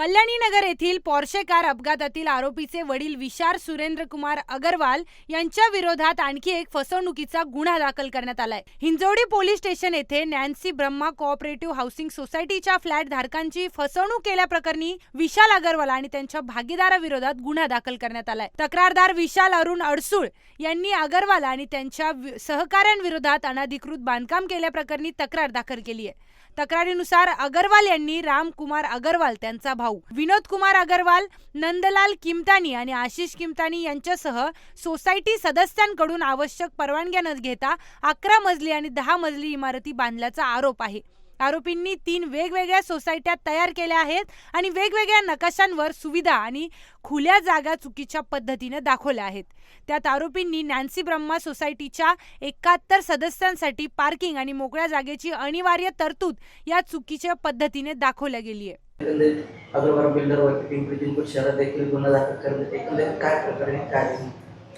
कल्याणीनगर येथील Porsche car अपघातातील आरोपीचे वडील विशार सुरेंद्र कुमार अगरवाल यांच्या विरोधात आणखी एक फसवणुकीचा गुन्हा दाखल करण्यात आलाय. हिंजवडी पोलीस स्टेशन येथे नॅन्सी ब्रह्मा कोऑपरेटिव्ह हाऊसिंग सोसायटीच्या फ्लॅट धारकांची फसवणूक केल्याप्रकरणी विशाल अगरवाल आणि त्यांच्या भागीदाराविरोधात गुन्हा दाखल करण्यात आलाय. तक्रारदार विशाल अरुण अडसूळ यांनी अगरवाल आणि त्यांच्या सहकाऱ्यांविरोधात अनधिकृत बांधकाम केल्याप्रकरणी तक्रार दाखल केली आहे तक्रारीनुसार अगरवाल यांनी रामकुमार अगरवाल त्यांचा भाऊ विनोद कुमार अगरवाल नंदलाल किमतानी आणि आशिष किमतानी यांच्यासह सोसायटी सदस्यांकडून आवश्यक परवानग्या न घेता अकरा मजली आणि दहा मजली इमारती बांधल्याचा आरोप आहे. आरोपींनी तीन वेगवेगळ्या सोसायट्या तयार केल्या आहेत आणि वेगवेगळ्या नकाशांवर सुविधा आणि खुल्या जागा चुकीच्या पद्धतीने दाखवल्या आहेत. त्यात आरोपींनी नॅन्सी ब्रह्मा सोसायटीच्या एकाहत्तर सदस्यांसाठी पार्किंग आणि मोकळ्या जागेची अनिवार्य तरतूद या चुकीच्या पद्धतीने दाखवल्या गेली आहे एकंदरीत बिल्डरवरती पिंपरी चिंचवड शहरात देखील गुन्हा दाखल करण्यात एकंदरीत काय प्रकरण काय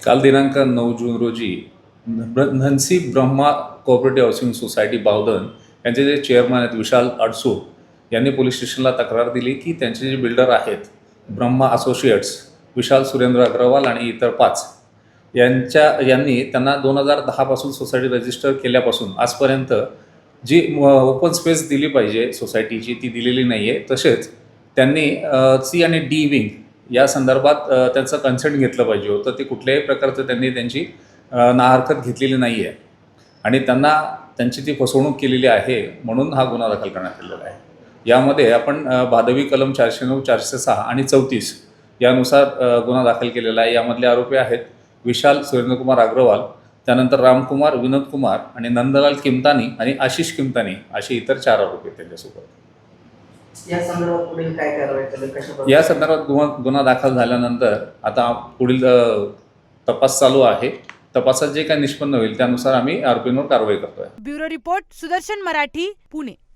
काल दिनांक नऊ जून रोजी Nancy Brahma cooperative housing society Bavdhan यांचे जे चेअरमन आहेत विशाल अडसू यांनी पोलीस स्टेशनला तक्रार दिली की त्यांचे जे बिल्डर आहेत ब्रह्मा असोसिएट्स विशाल सुरेंद्र अग्रवाल आणि इतर पाच यांच्या यांनी त्यांना दोन हजार दहापासून सोसायटी रजिस्टर केल्यापासून आजपर्यंत जी ओपन स्पेस दिली पाहिजे सोसायटीची ती दिलेली नाही आहे तसेच त्यांनी सी आणि डी विंग या संदर्भात त्यांचं कन्सेंट घेतलं पाहिजे होतं. ते कुठल्याही प्रकारचं त्यांनी त्यांची नाहरकत घेतलेली नाही आहे आणि त्यांना त्यांची ती फसवणूक केलेली आहे म्हणून हा गुन्हा दाखल करण्यात आलेला आहे. यामध्ये आपण भादवी कलम चारशे नऊ चारशे सहा आणि चौतीस यानुसार गुन्हा दाखल केलेला आहे. यामधले आरोपी आहेत विशाल सुरेंद्रकुमार अग्रवाल त्यानंतर रामकुमार विनोद कुमार आणि नंदलाल किमतानी आणि आशिष किमतानी असे इतर चार आरोपी आहेत त्यांच्यासोबत. या संदर्भात पुढील काय कारवाई केली कशा प्रकारे? या संदर्भात गुन्हा गुन्हा दाखल झाल्यानंतर आता पुढील तपास चालू आहे. तपासात जे काही निष्पन्न होईल त्यानुसार आम्ही आरोपींवर कारवाई करतोय. Bureau report Sudarshan Marathi Pune.